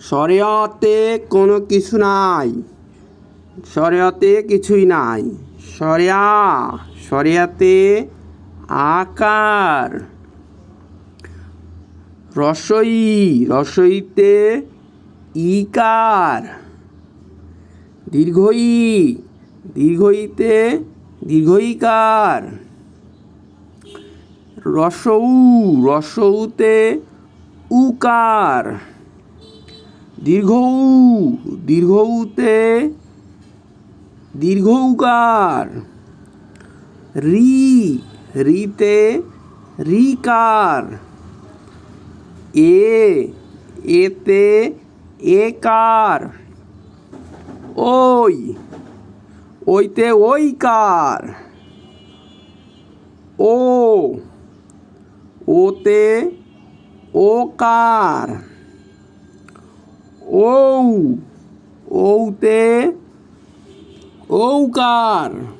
শরিয়তে কোনো কিছু নাই। শরিয়তে কিছুই নাই। শরিয়া, শরিয়াতে আকার। রসই, রসইতে ইকার। দীর্ঘই, দীর্ঘইতে দীর্ঘইকার। রসৌ রসৌতে উকার। দীর্ঘ উ দীর্ঘউতে দীর্ঘৌকার। রি, রিতে রিকার। এ, এতে একার। ওই, ওইতে ওইকার। ও, ওতে ওকার। ঔ ঔতে ঔকার।